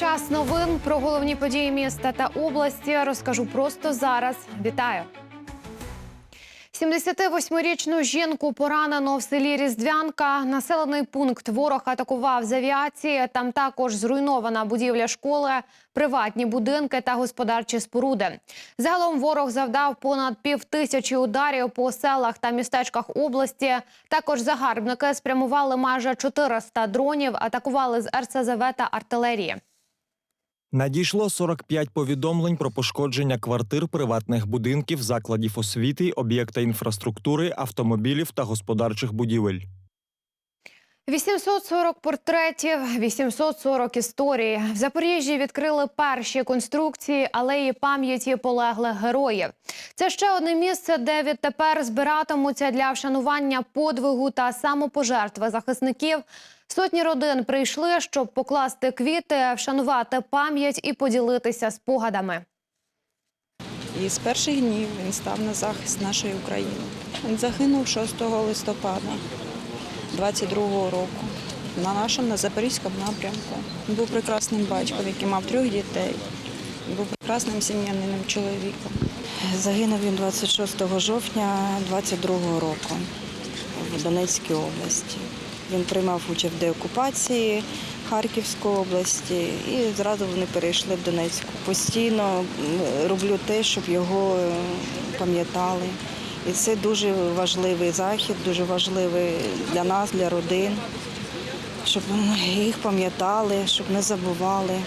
Час новин про головні події міста та області розкажу просто зараз. Вітаю. 78-річну жінку поранено в селі Різдвянка. Населений пункт ворог атакував з авіації. Там також зруйнована будівля школи, приватні будинки та господарчі споруди. Загалом ворог завдав понад пів тисячі ударів по селах та містечках області. Також загарбники спрямували майже 400 дронів, атакували з РСЗВ та артилерії. Надійшло 45 повідомлень про пошкодження квартир, приватних будинків, закладів освіти, об'єкта інфраструктури, автомобілів та господарчих будівель. 840 портретів, 840 історій. В Запоріжжі відкрили перші конструкції алеї пам'яті полеглих героїв. Це ще одне місце, де відтепер збиратимуться для вшанування подвигу та самопожертви захисників. Сотні родин прийшли, щоб покласти квіти, вшанувати пам'ять і поділитися спогадами. І з перших днів він став на захист нашої України. Він загинув 6 листопада 22-го року на нашому на Запорізькому напрямку. Він був прекрасним батьком, який мав трьох дітей. Він був прекрасним сім'яниним чоловіком. Загинув він 26 жовтня 22 року в Донецькій області. Він приймав участь в деокупації Харківської області і зразу вони перейшли в Донецьку. Постійно роблю те, щоб його е, пам'ятали. І це дуже важливий захід, дуже важливий для нас, для родин, щоб їх пам'ятали, щоб не забували.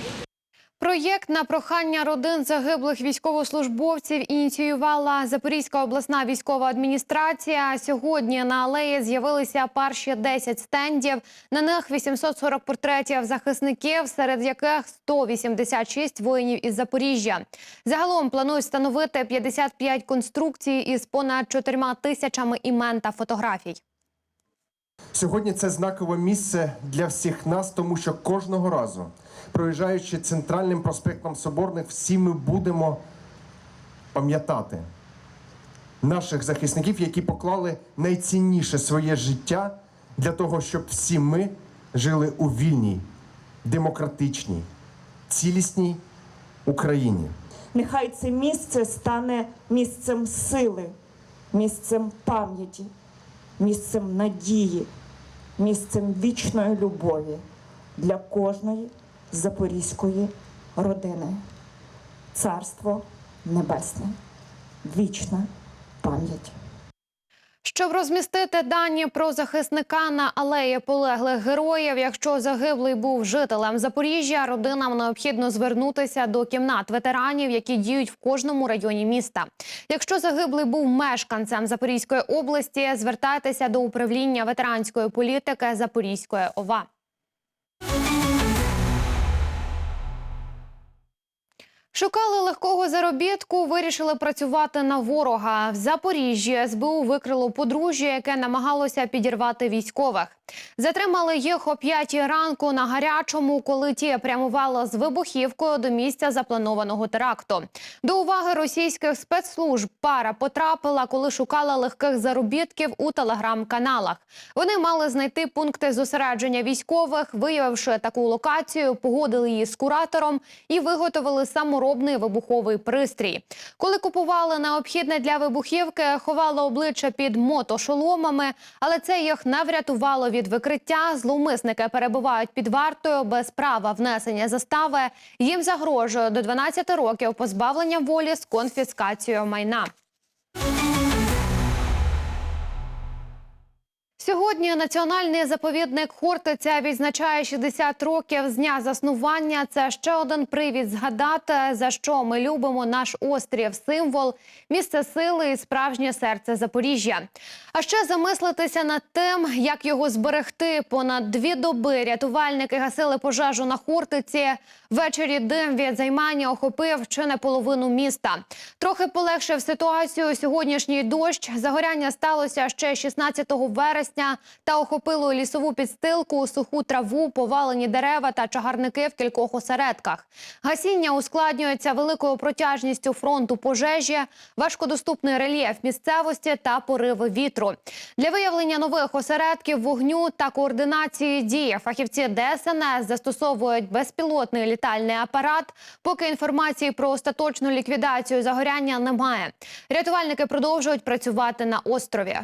Проєкт на прохання родин загиблих військовослужбовців ініціювала Запорізька обласна військова адміністрація. Сьогодні на алеї з'явилися перші 10 стендів. На них 840 портретів захисників, серед яких 186 воїнів із Запоріжжя. Загалом планують встановити 55 конструкцій із понад 4 тисячами імен та фотографій. Сьогодні це знакове місце для всіх нас, тому що кожного разу, проїжджаючи центральним проспектом Соборних, всі ми будемо пам'ятати наших захисників, які поклали найцінніше своє життя для того, щоб всі ми жили у вільній, демократичній, цілісній Україні. Нехай це місце стане місцем сили, місцем пам'яті, місцем надії, місцем вічної любові для кожної запорізької родини. Царство Небесне, вічна пам'ять. Щоб розмістити дані про захисника на алеї полеглих героїв, якщо загиблий був жителем Запоріжжя, родинам необхідно звернутися до кімнат ветеранів, які діють в кожному районі міста. Якщо загиблий був мешканцем Запорізької області, звертайтеся до управління ветеранської політики Запорізької ОВА. Шукали легкого заробітку, вирішили працювати на ворога. В Запоріжжі СБУ викрило подружжя, яке намагалося підірвати військових. Затримали їх о п'ятій ранку на гарячому, коли ті прямували з вибухівкою до місця запланованого теракту. До уваги російських спецслужб пара потрапила, коли шукала легких заробітків у телеграм-каналах. Вони мали знайти пункти зосередження військових, виявивши таку локацію, погодили її з куратором і виготовили саморобний вибуховий пристрій. Коли купували необхідне для вибухівки, ховали обличчя під мотошоломами, але це їх не врятувало від викриття. Зловмисники перебувають під вартою без права внесення застави. Їм загрожує до 12 років позбавлення волі з конфіскацією майна. Сьогодні національний заповідник Хортиця відзначає 60 років з дня заснування. Це ще один привід згадати, за що ми любимо наш острів, символ, місце сили і справжнє серце Запоріжжя. А ще замислитися над тим, як його зберегти. Понад дві доби рятувальники гасили пожежу на Хортиці. Ввечері дим від займання охопив чи не половину міста. Трохи полегшив ситуацію сьогоднішній дощ. Загоряння сталося ще 16 вересня. Вересня та охопило лісову підстилку, суху траву, повалені дерева та чагарники в кількох осередках. Гасіння ускладнюється великою протяжністю фронту пожежі, важкодоступний рельєф місцевості та пориви вітру. Для виявлення нових осередків вогню та координації дії фахівці ДСНС застосовують безпілотний літальний апарат. Поки інформації про остаточну ліквідацію загоряння немає. Рятувальники продовжують працювати на острові.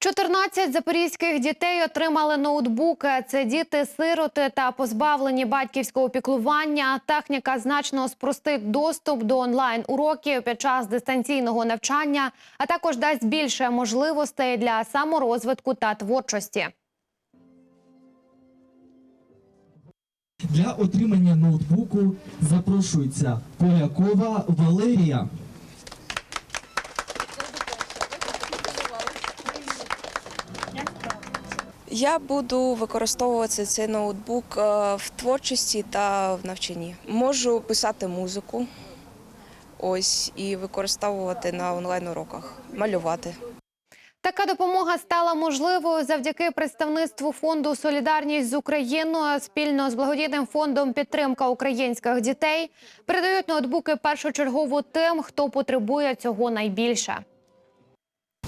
14 запорізьких дітей отримали ноутбуки. Це діти-сироти та позбавлені батьківського піклування. Техніка значно спростить доступ до онлайн-уроків під час дистанційного навчання, а також дасть більше можливостей для саморозвитку та творчості. Для отримання ноутбуку запрошується Полякова Валерія. Я буду використовувати цей ноутбук е, в творчості та в навчанні. Можу писати музику, ось і використовувати на онлайн-уроках, малювати. Така допомога стала можливою завдяки представництву фонду Солідарність з Україною спільно з благодійним фондом Підтримка українських дітей передають ноутбуки першочергово тим, хто потребує цього найбільше.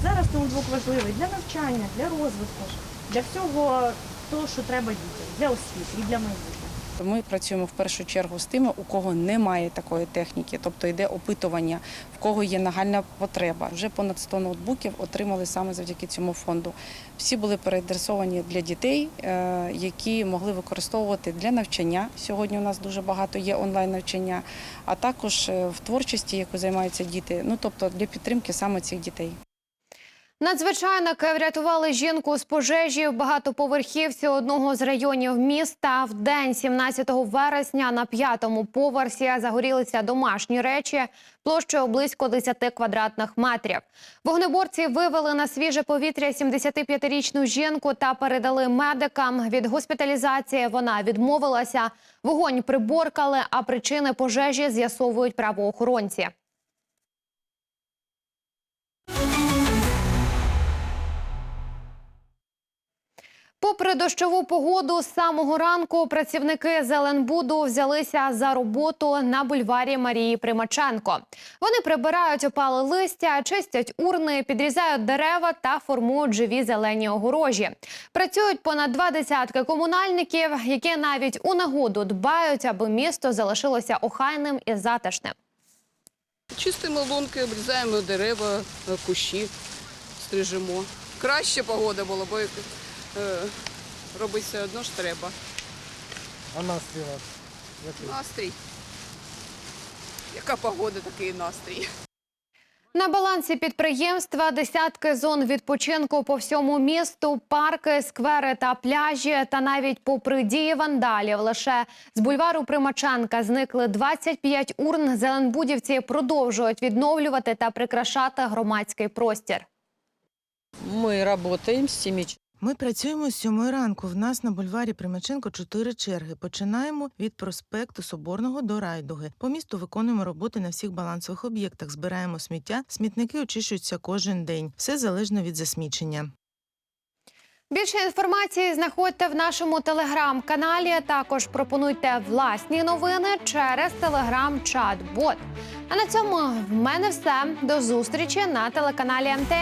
Зараз ноутбук важливий для навчання, для розвитку, для всього того, що треба дітям, для освіти і для майбутнього. Ми працюємо в першу чергу з тими, у кого немає такої техніки, тобто йде опитування, в кого є нагальна потреба. Вже понад 100 ноутбуків отримали саме завдяки цьому фонду. Всі були переадресовані для дітей, е, які могли використовувати для навчання. Сьогодні у нас дуже багато є онлайн навчання, а також е, в творчості, яку займаються діти. Ну тобто для підтримки саме цих дітей. Надзвичайники врятували жінку з пожежі в багатоповерхівці одного з районів міста. В день 17 вересня на п'ятому поверсі загорілися домашні речі площею близько 10 квадратних метрів. Вогнеборці вивели на свіже повітря 75-річну жінку та передали медикам. Від госпіталізації вона відмовилася. Вогонь приборкали, а причини пожежі з'ясовують правоохоронці. Попри дощову погоду, з самого ранку працівники Зеленбуду взялися за роботу на бульварі Марії Примаченко. Вони прибирають опали листя, чистять урни, підрізають дерева та формують живі зелені огорожі. Працюють понад два десятки комунальників, які навіть у нагоду дбають, аби місто залишилося охайним і затишним. Чистимо лунки, обрізаємо дерева, кущі, стрижемо. Краще погода була, бо робити все одно ж треба. А настрій у вас? який? Настрій. Яка погода, такий настрій. На балансі підприємства десятки зон відпочинку по всьому місту, парки, сквери та пляжі. Та навіть попри дії вандалів, лише з бульвару Примаченка зникли 25 урн. Зеленбудівці продовжують відновлювати та прикрашати громадський простір. Ми працюємо з 7 Ми працюємо з сьомої ранку. В нас на бульварі Примаченко чотири черги. Починаємо від проспекту Соборного до Райдуги. По місту виконуємо роботи на всіх балансових об'єктах. Збираємо сміття. Смітники очищуються кожен день. Все залежно від засмічення. Більше інформації знаходьте в нашому телеграм-каналі. Також пропонуйте власні новини через телеграм-чат-бот. А на цьому в мене все. До зустрічі на телеканалі МТМ.